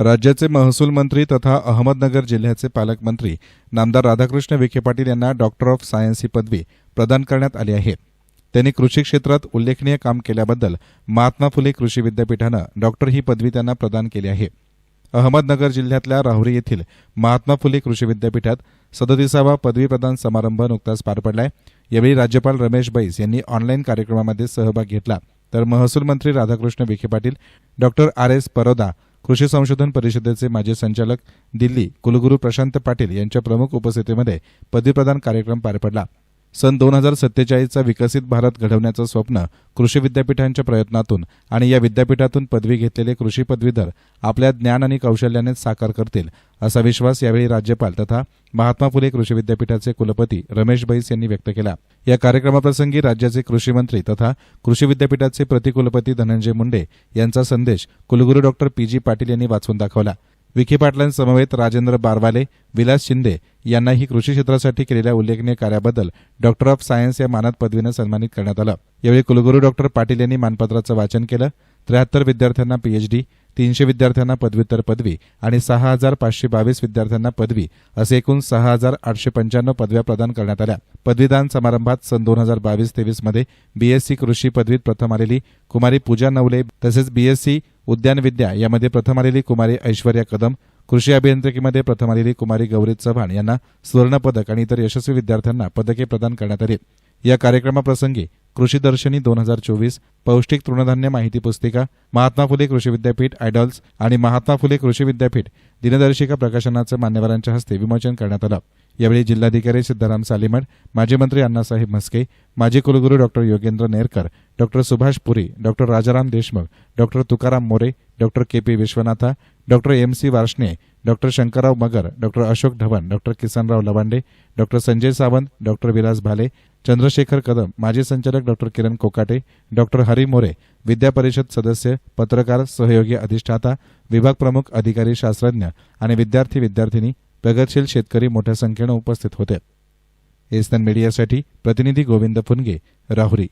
राज्याचे महसूल मंत्री तथा अहमदनगर जिल्ह्याचे पालकमंत्री नामदार राधाकृष्ण विखे पाटील यांना डॉक्टर ऑफ सायन्स ही पदवी प्रदान करण्यात आली आहे. त्यांनी कृषी क्षेत्रात उल्लेखनीय काम केल्याबद्दल महात्मा फुले कृषी विद्यापीठानं डॉक्टर ही पदवी त्यांना प्रदान केली आहे. अहमदनगर जिल्ह्यातल्या राहुरी येथील महात्मा फुले कृषी विद्यापीठात सदतीसावा पदवी प्रदान समारंभ नुकताच पार पडलाय. यावेळी राज्यपाल रमेश बैस यांनी ऑनलाईन कार्यक्रमामध्ये सहभाग घेतला. तर महसूल मंत्री Radhakrishna Vikhe Patil doctor R S Paroda कृषी संशोधन परिषदेचे माजी संचालक दिल्ली कुलगुरू प्रशांत पाटील यांच्या प्रमुख उपस्थितीमध्ये पदवीप्रदान कार्यक्रम पार पडला. सन दोन हजार सत्तेचाळीसचा विकसित भारत घडवण्याचं स्वप्न कृषी विद्यापीठांच्या प्रयत्नातून आणि या विद्यापीठातून पदवी घेतलेले कृषी पदवीधर आपल्या ज्ञान आणि कौशल्याने साकार करतील असा विश्वास यावेळी राज्यपाल तथा महात्मा फुले कृषी विद्यापीठाचे कुलपती रमेश बैस यांनी व्यक्त केला. या कार्यक्रमाप्रसंगी राज्याचे कृषी मंत्री तथा कृषी विद्यापीठाचे प्रतिकुलपती धनंजय मुंडे यांचा संदेश कुलगुरू डॉक्टर पी जी पाटील यांनी वाचून दाखवला. विखे पाटलांसमवेत राजेंद्र बारवाले विलास शिंदे यांनाही कृषी क्षेत्रासाठी केलेल्या उल्लेखनीय कार्याबद्दल डॉक्टर ऑफ सायन्स या मानद पदवीनं सन्मानित करण्यात आलं. यावेळी कुलगुरू डॉक्टर पाटील यांनी मानपत्राचं वाचन केलं. त्र्याहत्तर विद्यार्थ्यांना पीएचडी तीनशे विद्यार्थ्यांना पदव्युत्तर पदवी आणि सहा हजार पाचशे बावीस विद्यार्थ्यांना पदवी असे एकूण सहा हजार आठशे पंच्याण्णव पदव्या प्रदान करण्यात आल्या. पदवीदान समारंभात सन दोन हजार बावीस तेवीसमध्ये बीएससी कृषी पदवीत प्रथम आलेली कुमारी पूजा नवले तसेच बीएससी उद्यानविद्या यामध्ये प्रथम आलेली कुमारी ऐश्वर्या कदम कृषी अभियांत्रिकीमध्ये प्रथम आलेली कुमारी गौरी चव्हाण यांना सुवर्णपदक आणि इतर यशस्वी विद्यार्थ्यांना पदके प्रदान करण्यात आली. या कार्यक्रमाप्रसंगी कृषी दर्शनी दोन हजार चोवीस पौष्टिक तृणधान्य माहिती पुस्तिका महात्मा फुले कृषी विद्यापीठ आयडॉल्स आणि महात्मा फुले कृषी विद्यापीठ दिनदर्शिका प्रकाशनाचं मान्यवरांच्या हस्ते विमोचन करण्यात आलं. यावेळी जिल्हाधिकारी सिद्धाराम सालिमड माजी मंत्री अण्णासाहेब म्हस्के माजी कुलगुरू doctor Yogendra Nerkar doctor Subhash Puri doctor Rajaram Deshmukh doctor Tukaram More doctor K P Vishwanatha doctor M C Varshney doctor Shankarrao Magar doctor Ashok Dhawan doctor Kisanrao Lawande doctor Sanjay Sawant doctor Vilas Bhale Chandrashekhar Kadam माजी संचालक doctor Kiran Kokate doctor Hari More विद्या परिषद सदस्य पत्रकार सहयोगी अधिष्ठाता विभाग प्रमुख अधिकारी शास्त्रज्ञ आणि विद्यार्थी विद्यार्थिनी प्रगतशील शेतकरी मोठ्या संख्येनं उपस्थित होते. एसएन मीडियासाठी प्रतिनिधी गोविंद फुनगे राहुरी.